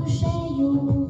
душею.